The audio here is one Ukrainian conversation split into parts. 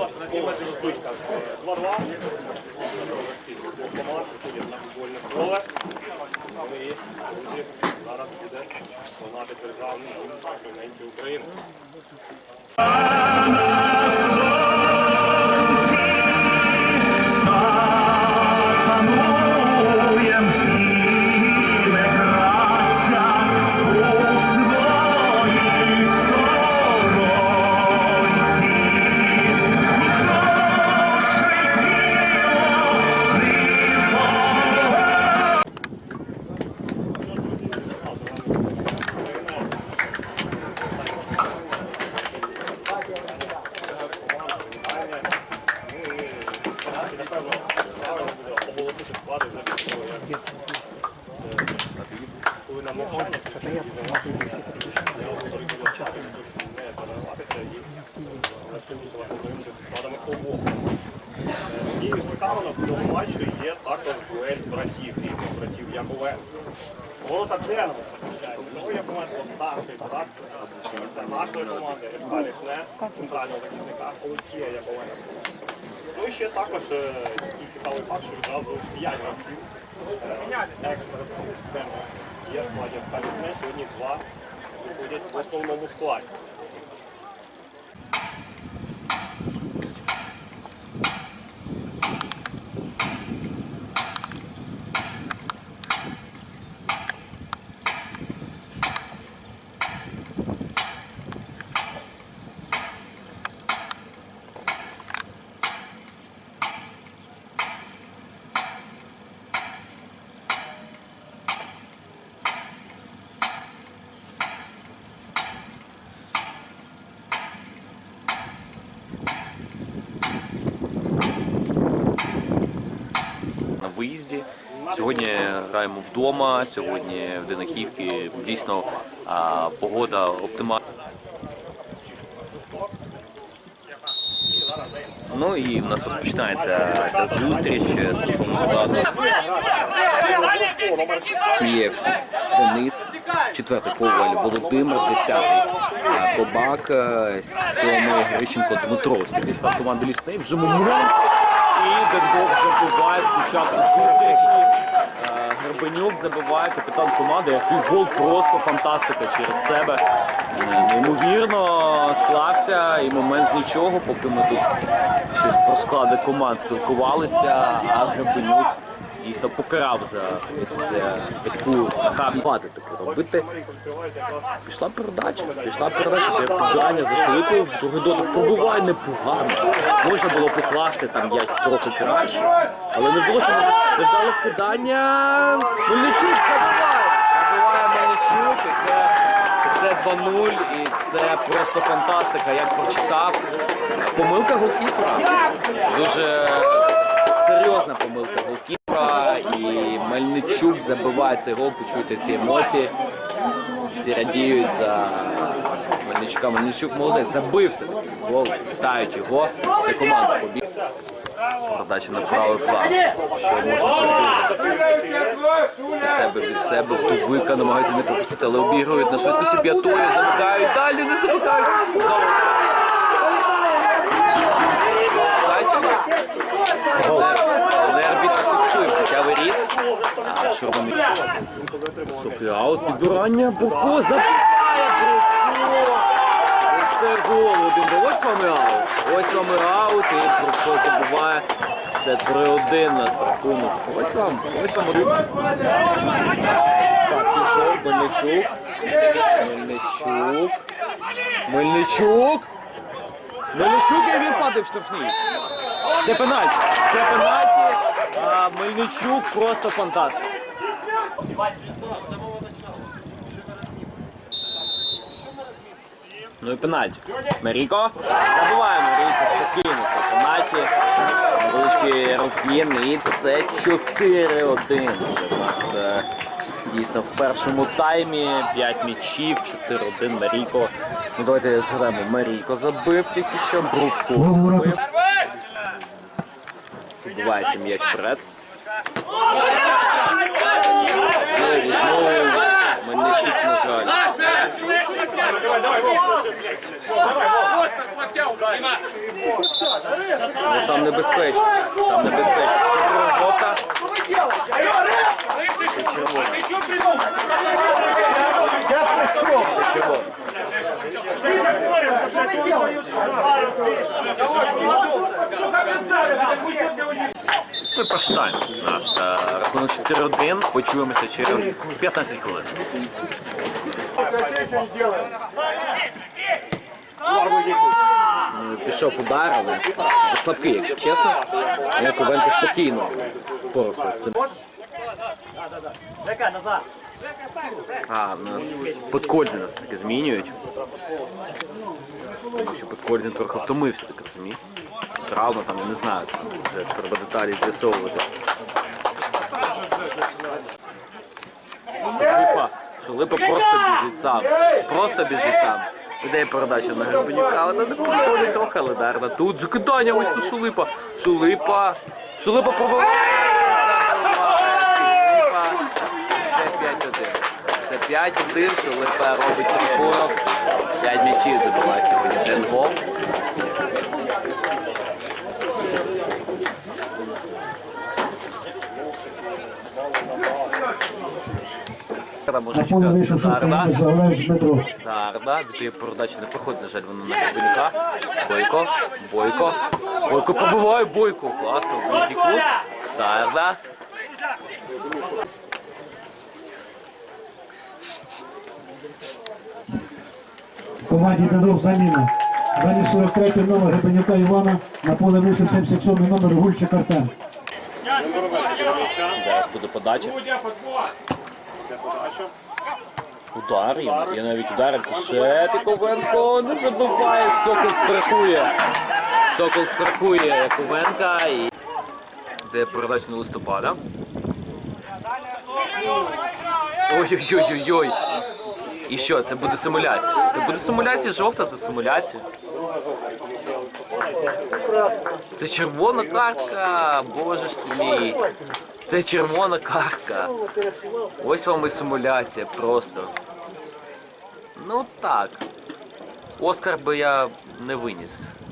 ласка, на 7 метрів шпилька. 2-2. Команд виходять на футбольне поле. І зараз буде лунати державний гімн України. Є братів, рідних братів Яковенко. Ворота Денго, звичайно. Ну, Яковенко старший брат нашої команди, Лісне, центрального захисника Олексія Яковенка. Ну і ще також такий цікавий факт, що відразу 5 гравців е, екс є в складі ФК Лісне, сьогодні два виходять в основному складі. Виїзді. Сьогодні граємо вдома. Сьогодні в Динахівці дійсно погода оптимальна. Ну і в нас розпочинається ця зустріч стосовно складу. Смієвський, Денис, четвертий Коваль, Володимир, десятий Кобак, сьомий Грищенко, Дмитро. Склад команди Лісний. Вже момент. І Дендов забиває спочатку зустрічі. Е, Гребенюк забиває капітан команди, який гол просто фантастика через себе. Е, Неймовірно склався і момент з нічого, поки ми тут щось про склади команд спілкувалися, а Гребенюк дійсно покарав за ось е, таку нахабність таку робити. Пішла передача, пішла передача, підбирання за швидко, другий дотик пробиває непогано. Можна було покласти там я трохи краще, але не вдалося невдале вкидання. Мельничук забиває. Забиває Мельничук, і це, це 2-0, і це просто фантастика, як прочитав. Помилка голкіпера. Дуже серйозна помилка голкіпера. І Мельничук забиває цей гол, почуйте ці емоції. Всі радіють за Мельничука. Мельничук молодець, забився. Гол, вітають його. Це команда побіг. Передача на правий фланг. Що можна придумати? Від себе від себе Вдовика намагаються не пропустити, але обігрують на швидкості п'ятої, замикають, далі не замикають. Знову. Шурмані. Високий аут, підбирання, Бурко забиває Бурко. Це гол один. Ось вам і аут. Ось вам і аут, і Бурко забиває. Це 3-1 на рахунок. Ось вам, ось вам один. Так, пішов Мельничук. Мельничук. Мельничук. Мельничук, і він падає в штрафний. Це пенальті. Це пенальті. А Мельничук просто фантастик. Ну і пенальті. Меріко. Забиває Меріко спокійно. Це пенальті. Невеличкий розгін. І це 4-1. Вже в нас е, дійсно в першому таймі 5 м'ячів, 4-1 Меріко. Ну давайте згадаємо. Меріко забив тільки що. Брувко забив. Відбувається м'яч вперед. Знову, знову. Мельничук, на жаль. Ну, там небезпечно. Там небезпечно. Це жовта. Це червона. Це червона. Ми прочитаємо. У нас е, рахунок 4-1. Почуємося через 15 хвилин. Е, Пішов удар, але слабкий, якщо чесно. Яковенко спокійно впорався з цим. А, у нас Подкользін нас таки змінюють. Тому що Подкользін трохи втомився, так розумію. Травма там, я не знаю, там вже треба деталі з'ясовувати. Шулипа, Шулипа просто біжить сам. Просто біжить сам. Іде передача на Гребенюка, але не проходить трохи ледарна. Тут закидання ось тут Шулипа. Шулипа. Шулипа пробиває. Це 5-1. Це 5-1. Шулипа робить рахунок. 5 м'ячів забиває сьогодні. Один гол. Може чекати вийшов Дарда. Дарда, віддає передачу не проходить, на жаль, вона на Гребенюка. Бойко, Бойко. Бойко пробиває Бойко. Класно, вийді кут. Дарда. Команді Дедов заміна. Замість 43 номер Гребенюка Івана на поле вийшов 77 номер Гульчик Артем. Зараз буде подача. Удар, я, я навіть ударив Яковенко не забиває, Сокол страхує. Сокол страхує Яковенка і де передача на листопада. Ой-ой-ой-ой-ой. І що, це буде симуляція? Це буде симуляція жовта за симуляцію. Це червона картка, боже ж ти мій. Це червона картка. Ось вам і симуляція просто. Ну так. Оскар би я не виніс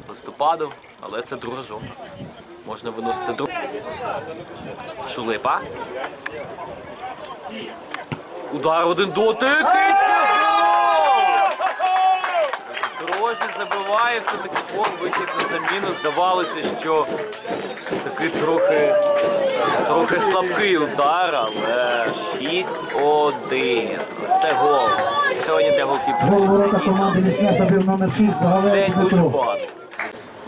листопаду, але це друга жовта. Можна виносити другу. Шулипа. Удар один дотик. Дрожжі забиває, все-таки вихід на заміну. Здавалося, що такий трохи, трохи слабкий удар, але 6-1. Це гол. Сьогодні для Гол голкіперів ворота дійсно команди Лісня забив номер 6 Загалеєв день дуже поганий.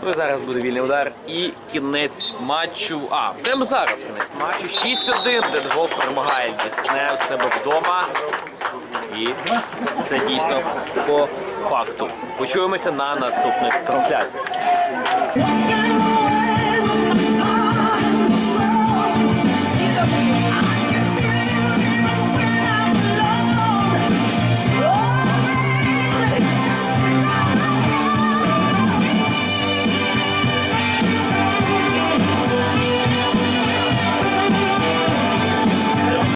Ну і зараз буде вільний удар і кінець матчу. А, прямо зараз кінець матчу. 6-1. Денгол перемагає Десне в себе вдома. І це дійсно по факту. Почуємося на наступних трансляціях.